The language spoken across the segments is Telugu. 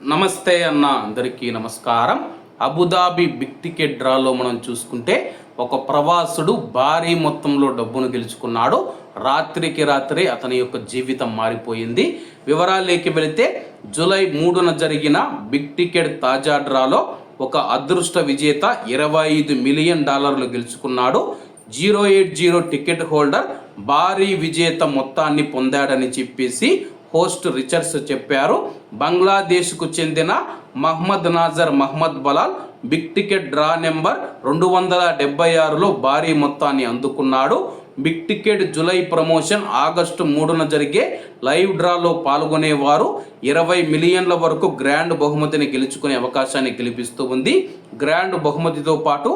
నమస్తే అన్న అందరికీ నమస్కారం. అబుదాబి బిగ్ టికెట్ డ్రాలో మనం చూసుకుంటే ఒక ప్రవాసుడు భారీ మొత్తంలో డబ్బును గెలుచుకున్నాడు. రాత్రికి రాత్రి అతని యొక్క జీవితం మారిపోయింది. వివరాలేకి వెళితే జూలై మూడున జరిగిన బిగ్ టికెట్ తాజా డ్రాలో ఒక అదృష్ట విజేత ఇరవై ఐదు మిలియన్ డాలర్లు గెలుచుకున్నాడు. Zero eight zero ticket holder భారీ విజేత మొత్తాన్ని పొందాడని చెప్పేసి హోస్ట్ రిచర్డ్స్ చెప్పారు. బంగ్లాదేశ్కు చెందిన Mohammad Nazar Mohammad Balal big ticket draw number రెండు వందల డెబ్బై ఆరులో భారీ మొత్తాన్ని అందుకున్నాడు. Big ticket July promotion August మూడున జరిగే లైవ్ డ్రాలో పాల్గొనేవారు. ఇరవై మిలియన్ల వరకు గ్రాండ్ బహుమతిని గెలుచుకునే అవకాశాన్ని గెలిపిస్తూ ఉంది. గ్రాండ్ బహుమతితో పాటు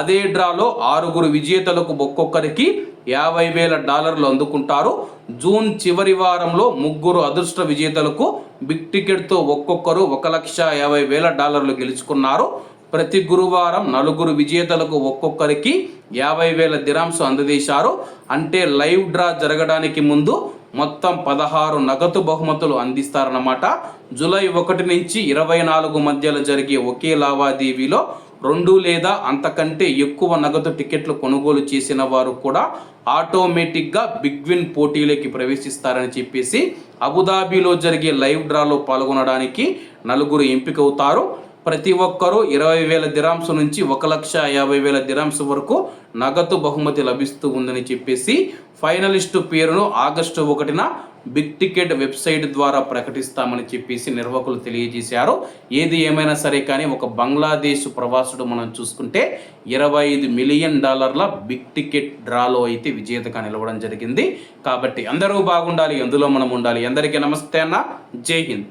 అదే డ్రాలో ఆరుగురు విజేతలకు ఒక్కొక్కరికి యాభై వేల డాలర్లు అందుకుంటారు. జూన్ చివరి వారంలో ముగ్గురు అదృష్ట విజేతలకు బిగ్ టికెట్తో ఒక్కొక్కరు ఒక లక్ష యాభై వేల డాలర్లు గెలుచుకున్నారు. ప్రతి గురువారం నలుగురు విజేతలకు ఒక్కొక్కరికి యాభై వేల దిరాంశం అందజేశారు. అంటే లైవ్ డ్రా జరగడానికి ముందు మొత్తం పదహారు నగదు బహుమతులు అందిస్తారన్నమాట. జూలై ఒకటి నుంచి ఇరవై నాలుగు మధ్యలో జరిగే ఒకే లావాదేవీలో రెండు లేదా అంతకంటే ఎక్కువ నగదు టికెట్లు కొనుగోలు చేసిన వారు కూడా ఆటోమేటిక్గా బిగ్ విన్ పోటీలోకి ప్రవేశిస్తారని చెప్పేసి అబుదాబీలో జరిగే లైవ్ డ్రాలో పాల్గొనడానికి నలుగురు ఎంపికవుతారు. ప్రతి ఒక్కరూ ఇరవై వేల దిరాంశ నుంచి ఒక లక్ష యాభై వేల దిరాంశ వరకు నగదు బహుమతి లభిస్తూ ఉందని చెప్పేసి ఫైనలిస్టు పేరును ఆగస్టు ఒకటిన బిగ్ టికెట్ వెబ్సైట్ ద్వారా ప్రకటిస్తామని చెప్పేసి నిర్వాహకులు తెలియజేశారు. ఏది ఏమైనా సరే కానీ ఒక బంగ్లాదేశ్ ప్రవాసుడు మనం చూసుకుంటే ఇరవై ఐదు మిలియన్ డాలర్ల బిగ్ టికెట్ డ్రాలో అయితే విజేతగా నిలవడం జరిగింది. కాబట్టి అందరూ బాగుండాలి అందులో మనం ఉండాలి. అందరికీ నమస్తే అన్న. జై హింద్.